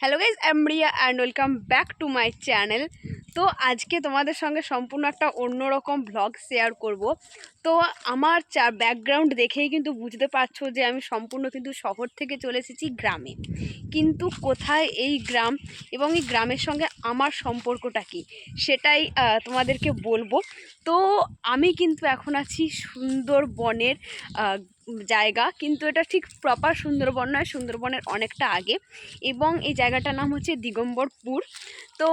Hello guys অ্যামরিয়া and welcome back to my channel তো আজকে তোমাদের সঙ্গে সম্পূর্ণ একটা অন্যরকম ব্লগ শেয়ার করব। তো আমার চা ব্যাকগ্রাউন্ড দেখেই কিন্তু বুঝতে পারছ যে আমি সম্পূর্ণ কিন্তু শহর থেকে চলে এসেছি গ্রামে। কিন্তু কোথায় এই গ্রাম এবং এই গ্রামের সঙ্গে আমার সম্পর্কটা কি সেটাই তোমাদেরকে বলব। তো আমি কিন্তু এখন আছি সুন্দরবনের আহ, জায়গা, কিন্তু এটা ঠিক প্রপার সুন্দরবন নয়, সুন্দরবনের অনেকটা আগে। এবং এই জায়গাটার নাম হচ্ছে দিগম্বরপুর। তো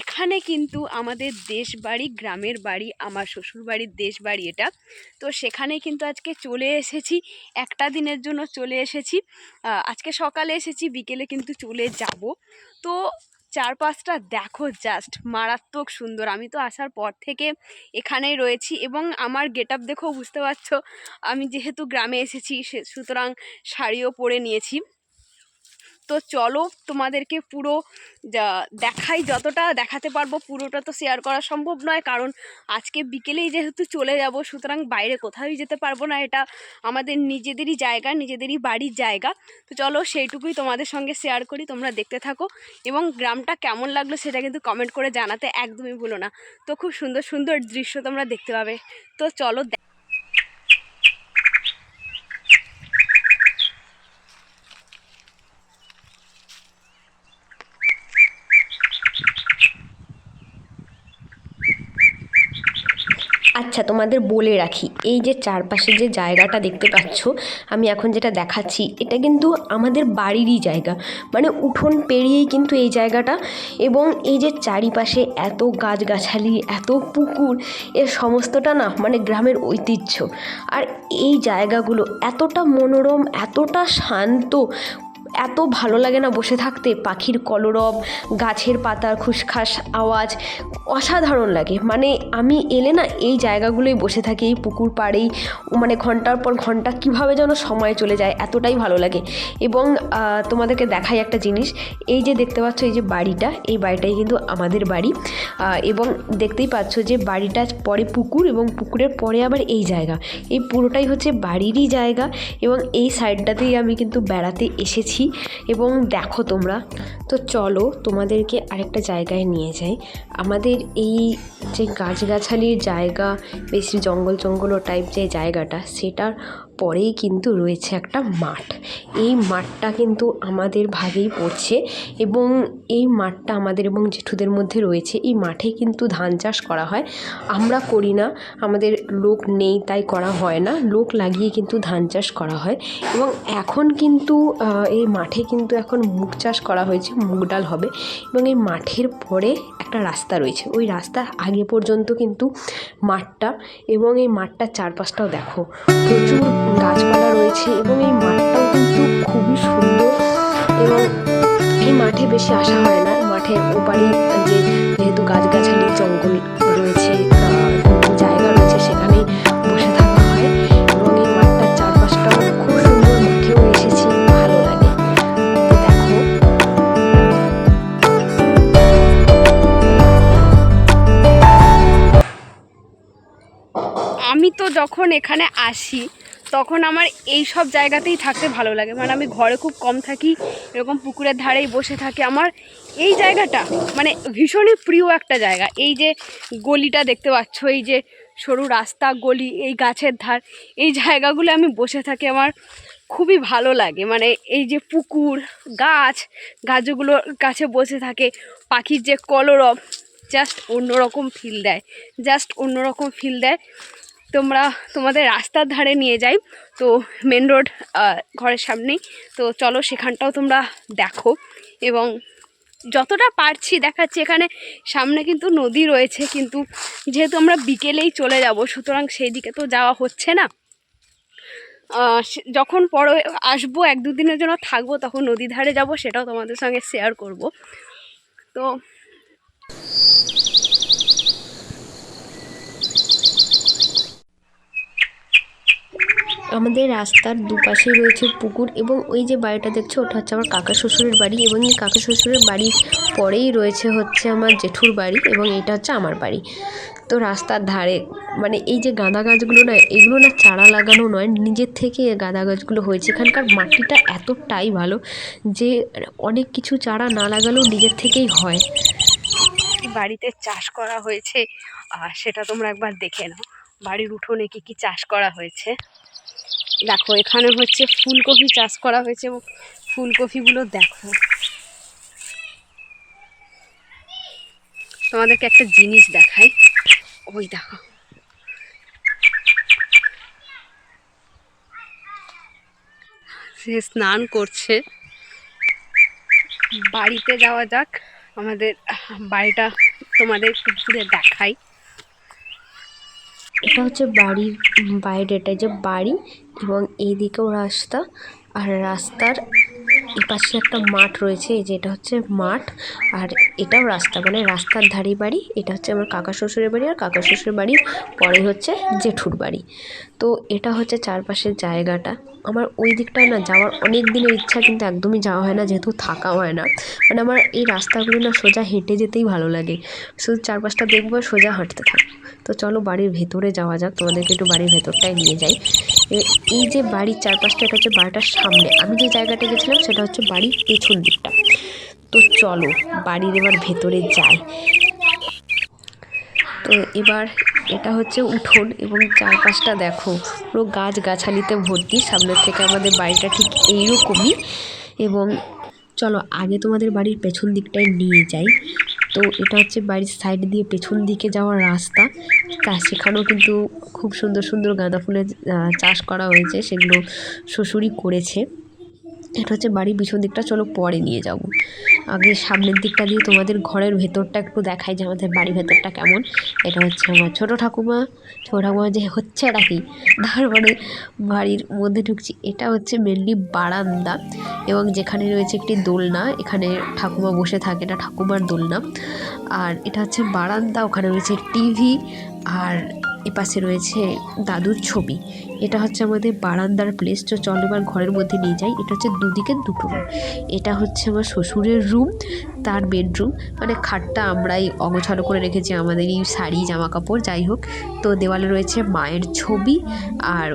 এখানে কিন্তু আমাদের দেশ বাড়ি গ্রামের বাড়ি, আমার শ্বশুর বাড়ির দেশ বাড়ি এটা। তো, সেখানে কিন্তু আজকে চলে এসেছি, একটা দিনের জন্য চলে এসেছি। আজকে সকালে এসেছি, বিকেলে কিন্তু চলে যাব। তো চারপাশটা দেখো জাস্ট মারাত্মক সুন্দর। আমি তো আসার পর থেকে এখানেই রয়েছি এবং আমার গেট আপ দেখেও বুঝতে পারছ, আমি যেহেতু গ্রামে এসেছি সে সুতরাং শাড়িও পরে নিয়েছি। তো চলো তোমাদেরকে পুরো দেখাই যতটা, দেখাতে পারব পুরোটা তো শেয়ার করা সম্ভব নয়, কারণ আজকে বিকেলেই যেহেতু চলে যাব, সুতরাং বাইরে কোথাও যেতে পারব না, এটা আমাদের নিজেদেরই জায়গা, নিজেদেরই বাড়ির জায়গা। তো চলো সেইটুকুই তোমাদের সঙ্গে শেয়ার করি, তোমরা দেখতে থাকো। এবং গ্রামটা কেমন লাগল সেটা কিন্তু কমেন্ট করে জানাতে একদমই ভুলো না। তো খুব সুন্দর সুন্দর দৃশ্য তোমরা দেখতে পাবে। তো চলো আচ্ছা তোমাদের বলে রাখি, এই যে চারপাশে যে জায়গাটা দেখতে পাচ্ছ, আমি এখন যেটা দেখাচ্ছি, এটা কিন্তু আমাদের বাড়িরই জায়গা। মানে উঠোন পেরিয়েই কিন্তু এই জায়গাটা এবং এই যে চারিপাশে এত গাছগাছালি, এত পুকুর, এর সমস্তটা না মানে গ্রামের ঐতিহ্য। আর এই জায়গাগুলো এতটা মনোরম, এতটা শান্ত এত ভালো লাগে না বসে থাকতে। পাখির কলরব, গাছের পাতার খুসখাস আওয়াজ অসাধারণ লাগে। মানে আমি এলে না এই জায়গাগুলোই বসে থাকি, এই পুকুর পাড়েই মানে ঘণ্টার পর ঘণ্টা কীভাবে যেন সময় চলে যায়, এতটাই ভালো লাগে। এবং তোমাদেরকে দেখাই একটা জিনিস, এই যে দেখতে পাচ্ছ এই যে বাড়িটা, এই বাড়িটাই কিন্তু আমাদের বাড়ি। এবং দেখতেই পাচ্ছ যে বাড়িটা পরে পুকুর এবং পুকুরের পরে আবার এই জায়গা। এই পুরোটাই হচ্ছে বাড়িরই জায়গা এবং এই সাইডটাতেই আমি কিন্তু বেড়াতে এসেছি। এবং দেখো তোমরা। তো চলো তোমাদেরকে আরেকটা জায়গায় নিয়ে যাই। আমাদের এই যে গাছগাছালির জায়গা, বেশি জঙ্গল জঙ্গল টাইপ যে জায়গাটা, সেটার পরেই কিন্তু রয়েছে একটা মাঠ। এই মাঠটা কিন্তু আমাদের ভাগেই পড়ছে এবং এই মাঠটা আমাদের এবং জেঠুদের মধ্যে রয়েছে। এই মাঠে কিন্তু ধান চাষ করা হয়। আমরা করি না, আমাদের লোক নেই তাই করা হয় না। লোক লাগিয়ে কিন্তু ধান চাষ করা হয় এবং এখন কিন্তু এই মাঠে কিন্তু এখন মুগ চাষ করা হয়েছে, মুগ ডাল হবে এবং এই মাঠের পরে একটা রাস্তা রয়েছে। ওই রাস্তার আগে পর্যন্ত কিন্তু মাঠটা এবং এই মাঠটার চারপাশটাও দেখো। প্রচুর গাছপালা রয়েছে এবং এই মাঠটাও কিন্তু খুবই সুন্দর এবং এই মাঠে বেশি আসা হয় না। মাঠের ওপারেই যে যেহেতু গাছগাছালি, জঙ্গল রয়েছে জায়গা রয়েছে, সেখানেই বসে থাকা হয় এবং এই মাঠটার চারপাশটাও খুব সুন্দর। মাঠেও এসেছি, ভালো লাগে। দেখো। আমি তো যখন এখানে আসি তখন আমার এই সব জায়গাতেই থাকতে ভালো লাগে। মানে আমি ঘরে খুব কম থাকি, এরকম পুকুরের ধারেই বসে থাকি। আমার এই জায়গাটা মানে ভীষণই প্রিয় একটা জায়গা। এই যে গলিটা দেখতে পাচ্ছ, এই যে সরু রাস্তা, গলি, এই গাছের ধার, এই জায়গাগুলো আমি বসে থাকি আমার খুবই ভালো লাগে। মানে এই যে পুকুর, গাছ, গাছগুলোর কাছে বসে থাকে। পাখির যে কলরব জাস্ট অন্যরকম ফিল দেয়। জাস্ট অন্যরকম ফিল দেয়। তোমরা তোমাদের রাস্তার ধারে নিয়ে যাই। তো মেন রোড ঘরের সামনেই। তো চলো সেখানটাও তোমরা দেখো। এবং যতটা পারছি দেখাচ্ছি, এখানে সামনে কিন্তু নদী রয়েছে। কিন্তু যেহেতু আমরা বিকেলেই চলে যাব, সুতরাং সেই দিকে তো যাওয়া হচ্ছে না। যখন পরে আসব, এক দুদিনের জন্য থাকব, তখন নদী ধারে যাব, সেটাও তোমাদের সঙ্গে শেয়ার করব। তো আমাদের রাস্তার দুপাশেই রয়েছে পুকুর এবং ওই যে বাড়িটা দেখছ, ওটা হচ্ছে আমার কাকা শ্বশুরের বাড়ি এবং এই কাকা শ্বশুরের বাড়ির পরেই রয়েছে হচ্ছে আমার জেঠুর বাড়ি এবং এটা হচ্ছে আমার বাড়ি। তো রাস্তার ধারে মানে এই যে গাঁদা গাছগুলো না, এগুলো না চারা লাগানো নয়, নিজের থেকে গাঁদা গাছগুলো হয়েছে। এখানকার মাটিটা এতটাই ভালো যে অনেক কিছু চারা না লাগালেও নিজের থেকেই হয়। বাড়িতে চাষ করা হয়েছে আর সেটা তোমরা একবার দেখে নাও। বাড়ির উঠোনে কি কি চাষ করা হয়েছে? দেখো, এখানে হচ্ছে ফুলকপি চাষ করা হয়েছে এবং ফুলকপিগুলো দেখো। তোমাদেরকে একটা জিনিস দেখাই। ওই দেখো। সে স্নান করছে। বাড়িতে যাওয়া যাক। আমাদের বাড়িটা তোমাদের একটু ঘুরে দেখাই। এটা হচ্ছে বাড়ির উম, বাইরে এটা যে বাড়ি এবং এইদিকেও রাস্তা আর রাস্তার এপাশে একটা মাঠ রয়েছে এই যে এটা হচ্ছে মাঠ আর এটাও রাস্তা মানে রাস্তার ধারে বাড়ি এটা হচ্ছে আমার কাকা শ্বশুরের বাড়ি আর কাকা শ্বশুরের বাড়ির পরে হচ্ছে জেঠুর বাড়ি। তো এটা হচ্ছে চারপাশের জায়গাটা। আমার ওই দিকটায় না যাওয়ার অনেক দিনের ইচ্ছা কিন্তু একদমই যাওয়া হয় না যেহেতু থাকা হয় না। মানে আমার এই রাস্তাগুলো না সোজা হেঁটে যেতেই ভালো লাগে। শুধু চারপাশটা দেখব সোজা হাঁটতে থাকব। তো চলো বাড়ির ভেতরে যাওয়া যাক। তোমাদেরকে একটু বাড়ির ভেতরটায় নিয়ে যাই। এই যে বাড়ির চারপাশটা, এটা হচ্ছে বাড়িটার সামনে। আমি যে জায়গাটা গেছিলাম, সেটা হচ্ছে বাড়ির পেছন দিকটা। তো চলো বাড়ির এবার ভেতরে যাই। তো এবার এটা হচ্ছে উঠোন এবং চারপাশটা দেখো, পুরো গাছ গাছালিতে ভর্তি। সামনের থেকে আমাদের বাড়িটা ঠিক এইরকমই। এবং চলো আগে তোমাদের বাড়ির পেছন দিকটায় নিয়ে যাই। তো এটা হচ্ছে বাড়ির সাইড দিয়ে পেছন দিকে যাওয়ার রাস্তা। তা সেখানেও কিন্তু খুব সুন্দর সুন্দর গাঁদা ফুলের চাষ করা হয়েছে সেগুলো শ্বশুরই করেছে। এটা হচ্ছে বাড়ির পিছন দিকটা, চলো পরে নিয়ে যাব। আগে সামনের দিকটা দিয়ে তোমাদের ঘরের ভেতরটা একটু দেখাই যে আমাদের বাড়ির ভেতরটা কেমন। এটা হচ্ছে আমার ছোটো ঠাকুমা। ছোটো ঠাকুমা যে হচ্ছে এটা কি। তারপরে বাড়ির মধ্যে ঢুকছি। এটা হচ্ছে মেনলি বারান্দা এবং যেখানে রয়েছে একটি দোলনা, এখানে ঠাকুমা বসে থাকে। এটা ঠাকুমার দোলনা। আর এটা হচ্ছে বারান্দা, ওখানে রয়েছে টিভি আর এপাশে রয়েছে দাদুর ছবি। এটা হচ্ছে আমাদের বারান্দার প্লেস তো চল এবার ঘরের মধ্যে নিয়ে যাই। এটা হচ্ছে দুদিকে দুটো রুম এটা হচ্ছে আমার শ্বশুরের রুম তার বেডরুম মানে খাটটা আমরাই অগোছালো করে রেখেছি, আমাদেরই শাড়ি জামা কাপড় যাই হোক। তো দেওয়ালে রয়েছে মায়ের ছবি, আর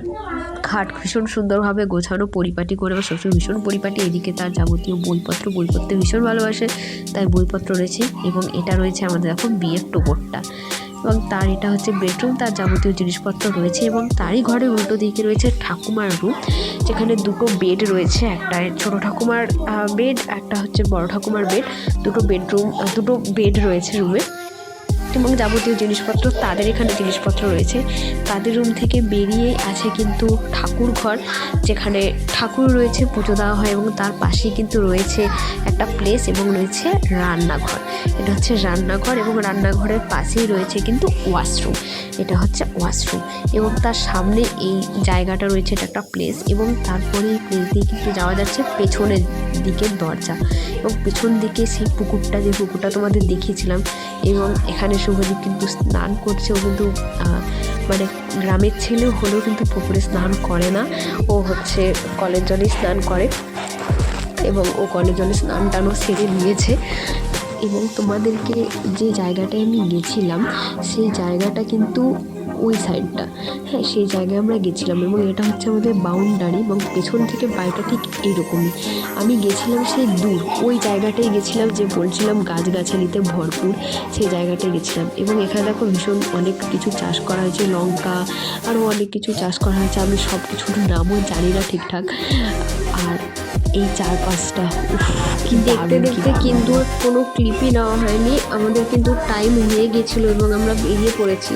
খাট ভীষণ সুন্দরভাবে গোছানো, পরিপাটি করে। আমার শ্বশুর ভীষণ পরিপাটি, এদিকে তার যাবতীয় বইপত্র বই পড়তে ভীষণ ভালোবাসে, তাই বইপত্র রয়েছে। এবং এটা রয়েছে আমাদের এখন বিয়ের টোপরটা। এবং তার এটা হচ্ছে বেডরুম তার যাবতীয় জিনিসপত্র রয়েছে এবং তারই ঘরের উল্টো দিকে রয়েছে ঠাকুমার রুম যেখানে দুটো বেড রয়েছে, একটা ছোট ঠাকুমার বেড একটা হচ্ছে বড় ঠাকুমার বেড দুটো বেডরুম দুটো বেড রয়েছে রুমে এবং যাবতীয় জিনিসপত্র, তাদের এখানে জিনিসপত্র রয়েছে। তাদের রুম থেকে বেরিয়ে আছে কিন্তু ঠাকুর ঘর, যেখানে ঠাকুর রয়েছে, পুজো দেওয়া হয় এবং তার পাশেই কিন্তু রয়েছে একটা প্লেস এবং রয়েছে রান্নাঘর। এটা হচ্ছে রান্নাঘর এবং রান্নাঘরের পাশেই রয়েছে কিন্তু ওয়াশরুম এটা হচ্ছে ওয়াশরুম এবং তার সামনে এই জায়গাটা রয়েছে, এটা একটা প্লেস এবং তারপরে এই প্লেস দিয়ে কিন্তু যাওয়া যাচ্ছে পেছনের দিকের দরজা। এবং পেছন দিকে সেই পুকুরটা, যে পুকুরটা তোমাদের দেখিয়েছিলাম এবং এখানে শুভদীপ কিন্তু স্নান করছে, ও কিন্তু মানে গ্রামের ছেলে হলেও কিন্তু পুকুরে স্নান করে না। ও হচ্ছে কলের জলে স্নান করে এবং ও কলের জলে স্নান টানও সেরে নিয়েছে। এবং তোমাদেরকে যে জায়গাটায় আমি গেছিলাম, সেই জায়গাটা কিন্তু ওই সাইডটা। হ্যাঁ সেই জায়গায় আমরা গেছিলাম এবং এটা হচ্ছে আমাদের বাউন্ডারি এবং পেছন থেকে বাড়িটা ঠিক এইরকমই আমি গেছিলাম সেই দূর ওই জায়গাটায় গেছিলাম যে বলছিলাম গাছগাছালিতে ভরপুর সেই জায়গাটায় গেছিলাম। এবং এখানে দেখো ভীষণ অনেক কিছু চাষ করা হয়েছে লঙ্কা আরও অনেক কিছু চাষ করা হয়েছে আমি সব কিছুর নামও জানি না ঠিকঠাক। আর এই চারপাশটা উফ, কি দেখতে দেখতে কিন্তু কোনো ক্লিপই নেওয়া হয়নি আমাদের কিন্তু টাইম হয়ে গেছিল এবং আমরা বেরিয়ে পড়েছি।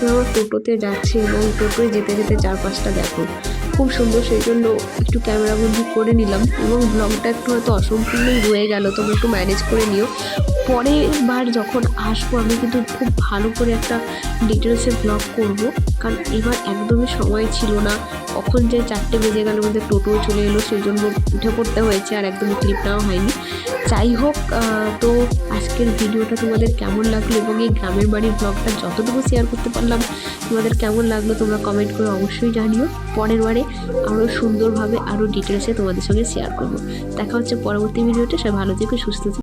আমরা টোটোতে যাচ্ছি এবং টোটোয় যেতে যেতে চারপাশটা দেখো খুব সুন্দর, সেই জন্য একটু ক্যামেরা ক্যামেরাবন্দি করে নিলাম এবং ব্লগটা একটু হয়তো অসম্পূর্ণই রয়ে গেল তোমরা একটু ম্যানেজ করে নিও। পরের বার যখন আসব, আমি কিন্তু খুব ভালো করে একটা ডিটেলসে ব্লগ করব, কারণ এবার একদমই সময় ছিল না। কখন যে চারটে বেজে গেল, আমাদের টোটো চলে এলো, সেই জন্য উঠে পড়তে হয়েছে আর একদমই ক্লিপ নেওয়া হয়নি। যাই হোক তো আজকের ভিডিওটা তোমাদের কেমন লাগল এবং এই গ্রামের বাড়ির ব্লগটা যতটুকু শেয়ার করতে পারলাম, তোমাদের কেমন লাগল তোমরা কমেন্ট করে অবশ্যই জানিও। পরের বারে আরও সুন্দরভাবে আরও ডিটেলসে তোমাদের সঙ্গে শেয়ার করব। দেখা হচ্ছে পরবর্তী ভিডিওতে সবাই ভালো থেকে, সুস্থ থেকো।